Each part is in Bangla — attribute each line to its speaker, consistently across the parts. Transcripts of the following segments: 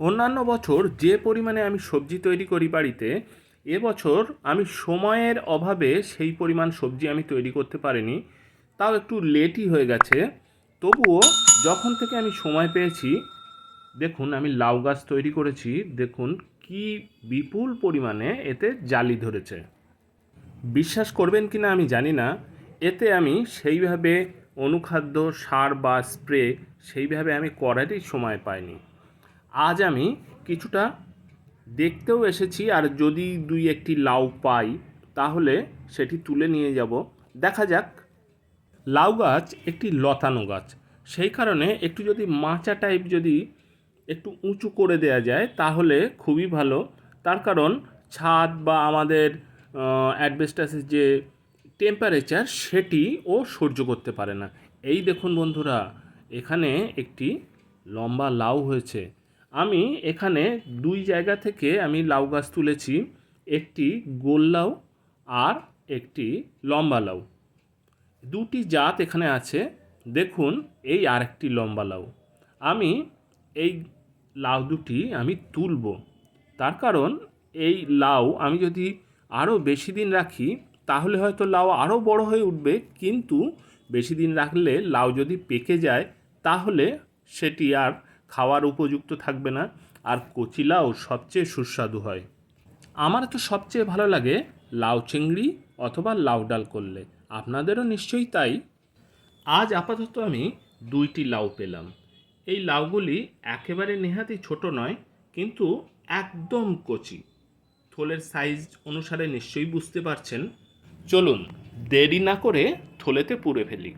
Speaker 1: অন্যান্য বছর যে পরিমাণে আমি সবজি তৈরি করি বাড়িতে এবছর আমি সময়ের অভাবে সেই পরিমাণ সবজি আমি তৈরি করতে পারিনি। তাও একটু লেটই হয়ে গেছে। তবুও যখন থেকে আমি সময় পেয়েছি, দেখুন আমি লাউ গাছ তৈরি করেছি, দেখুন কি বিপুল পরিমাণে এতে জালি ধরেছে। বিশ্বাস করবেন কি না আমি জানি না, এতে আমি সেইভাবে অনুখাদ্য, সার বা স্প্রে সেইভাবে আমি করারই সময় পাইনি। আজ আমি কিছুটা দেখতেও এসেছি, আর যদি দুই একটি লাউ পাই, তাহলে সেটি তুলে নিয়ে যাব। দেখা যাক। লাউ গাছ একটি লতানো গাছ। সেই কারণে একটু যদি মাচা টাইপ যদি একটু উঁচু করে দেয়া যায়, তাহলে খুবই ভালো। তার কারণ ছাদ বা আমাদের অ্যাডভেস্টাসের যে টেম্পারেচার সেটি ও সহ্য করতে পারে না। এই দেখুন বন্ধুরা, এখানে একটি লম্বা লাউ হয়েছে। আমি এখানে দুই জায়গা থেকে আমি লাউ গাছ তুলেছি, একটি গোল লাউ আর একটি লম্বা লাউ। দুটি জাত এখানে আছে, দেখুন এই আরেকটি লম্বা লাউ। আমি এই লাউ দুটি আমি তুলব, তার কারণ এই লাউ আমি যদি আরও বেশি দিন রাখি, তাহলে হয়তো লাউ আরও বড় হয়ে উঠবে, কিন্তু বেশি দিন রাখলে লাউ যদি পেকে যায়, তাহলে সেটি আর খাওয়ার উপযুক্ত থাকবে না, আর কচি লাউ সবচেয়ে সুস্বাদু হয়। আমার তো সবচেয়ে ভালো লাগে লাউ চিংড়ি অথবা লাউ ডাল করলে। আপনাদেরও নিশ্চয়ই তাই। আজ আপাতত আমি দুইটি লাউ পেলাম। এই লাউগুলি একেবারে নেহাতি ছোট নয়, কিন্তু একদম কচি। থলের সাইজ অনুসারে নিশ্চয়ই বুঝতে পারছেন। চলুন, দেরি না করে থলেতে পুরে ফেলি।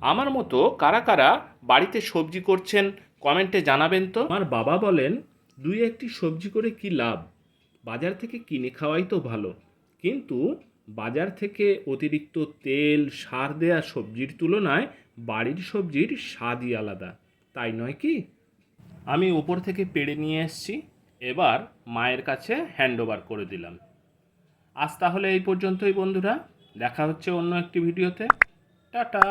Speaker 1: আমার মতো কারা কারা বাড়িতে সবজি করছেন কমেন্টে জানাবেন তো। আমার বাবা বলেন, দুই একটি সবজি করে কি লাভ? বাজার থেকে কিনে খাওয়াই তো ভালো। কিন্তু বাজার থেকে অতিরিক্ত তেল, সার দেয়া সবজির তুলনায় বাড়ির সবজির স্বাদই আলাদা। তাই নয় কি? আমি উপর থেকে পেড়ে নিয়ে এসেছি। এবার মায়ের কাছে হ্যান্ড ওভার করে দিলাম। আজ তাহলে এই পর্যন্তই বন্ধুরা। দেখা হচ্ছে অন্য একটি ভিডিওতে। টাটা!